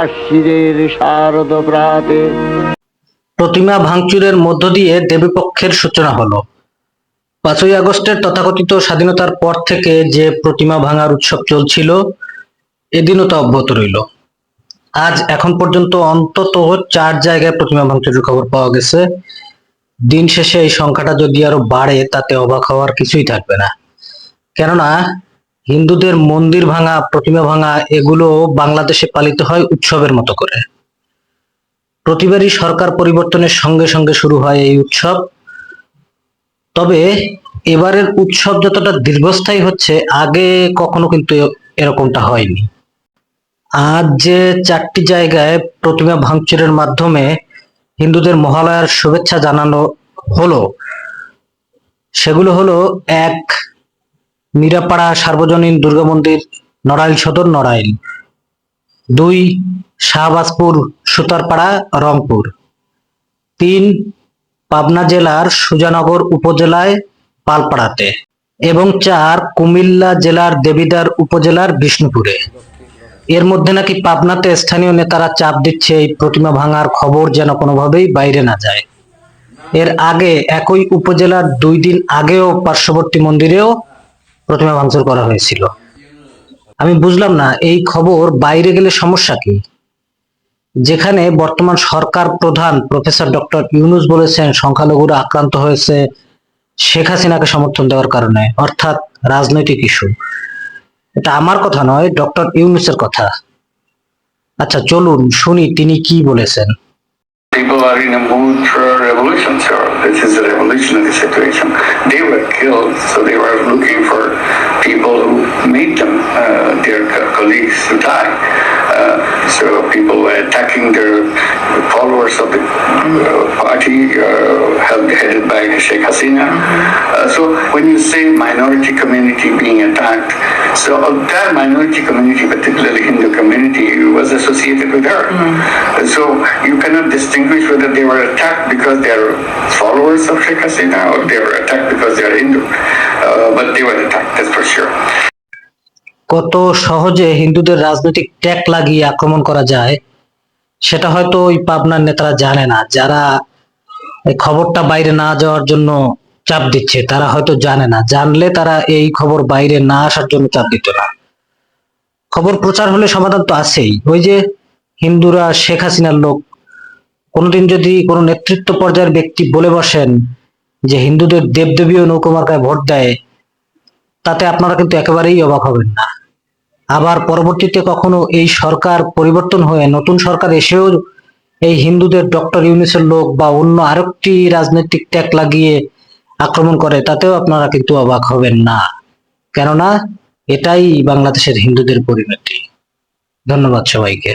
আশ্বিরের শারদ প্রাতে প্রতিমা ভাঙচুরের মধ্য দিয়ে দেবীপক্ষের সূচনা হলো। পাঁচই আগস্টের তথাকথিত স্বাধীনতার পর থেকে যে প্রতিমা ভাঙার উৎসব চলছিল, এদিনও তা অব্যাহত রইল। আজ এখন পর্যন্ত অন্তত চার জায়গায় প্রতিমা ভাঙচুরের খবর পাওয়া গেছে। দিন শেষে এই সংখ্যাটা যদি আরও বাড়ে, তাতে অবাক হওয়ার কিছুই থাকবে না। কেননা হিন্দুদের মন্দির ভাঙা, প্রতিমা ভাঙা, এগুলো বাংলাদেশে পালিত হয় উৎসবের মতো করে। প্রতিবারই সরকার পরিবর্তনের সঙ্গে সঙ্গে শুরু হয় এই উৎসব। তবে এবারের উৎসব যতটা দীর্ঘস্থায়ী হচ্ছে, আগে কখনো কিন্তু এরকমটা হয়নি। আজ যে চারটি জায়গায় প্রতিমা ভাঙচুরের মাধ্যমে হিন্দুদের মহালয়ার শুভেচ্ছা জানানো হলো, সেগুলো হলো, এক মিরাপাড়া সার্বজনীন দুর্গা মন্দির, নড়াইল সদর, নড়াইল। দুই, শাহবাজপুর, সুতারপাড়া, রংপুর। তিন, পাবনা জেলার সুজানগর উপজেলায় পালপাড়াতে। এবং চার, কুমিল্লা জেলার দেবিদার উপজেলার বিষ্ণুপুরে। এর মধ্যে নাকি পাবনাতে স্থানীয় নেতারা চাপ দিচ্ছে এই প্রতিমা ভাঙার খবর যেন কোনোভাবেই বাইরে না যায়। এর আগে একই উপজেলার দুই দিন আগেও পার্শ্ববর্তী মন্দিরেও প্রতিমা ভাঙচুর করা হয়েছিল। আমি বুঝলাম না এই খবর বাইরে গেলে সমস্যা কি? যেখানে বর্তমান সরকার প্রধান প্রফেসর ডক্টর ইউনুস বলেছেন সংখ্যালঘুরা আক্রান্ত হয়েছে শেখ হাসিনাকে সমর্থন দেওয়ার কারণে অর্থাৎ রাজনৈতিক ইস্যু। এটা আমার কথা নয় ডক্টর ইউনুসের কথা। আচ্ছা চলুন শুনি তিনি কি বলেছেন। People are in a mood for a revolution, sir. This is a revolutionary situation. Killed, so they were looking for people who made them, uh, their colleagues, to die. Uh, so people were attacking their followers of the uh, party uh, held, headed by Sheikh Hasina. Uh, so when you say minority community being attacked, so of that minority community, particularly Hindu community, was associated with her. And So you cannot distinguish whether they were attacked because they are followers of Sheikh Hasina or they were attacked কত সহজে হিন্দুদের রাজনৈতিক tag লাগিয়ে আক্রমণ করা যায়, সেটা হয়তো ওই পাবনার নেতারা জানে না। যারা খবরটা বাইরে না যাওয়ার জন্য চাপ দিচ্ছে, তারা হয়তো জানে না। জানলে তারা এই খবর বাইরে না আসার জন্য চাপ দিত না। খবর প্রচার হলে সমাধান তো আছেই। ওই যে হিন্দুরা, শেখ হাসিনার লোক, কোনোদিন যদি কোনো নেতৃত্ব পর্যায়ের ব্যক্তি বলে বসেন যে হিন্দুদের দেবদেবী ও নৌকমার্কায় ভোট দেয়, তাতে আপনারা কিন্তু একেবারেই অবাক হবেন না। আবার পরবর্তীতে কখনো এই সরকার পরিবর্তন হয়ে নতুন সরকার এসেও এই হিন্দুদের ডক্টর ইউনিসের লোক বা অন্য আরেকটি রাজনৈতিক ট্যাগ লাগিয়ে আক্রমণ করে, তাতেও আপনারা কিন্তু অবাক হবেন না। কেননা, এটাই বাংলাদেশের হিন্দুদের পরিণতি। ধন্যবাদ সবাইকে।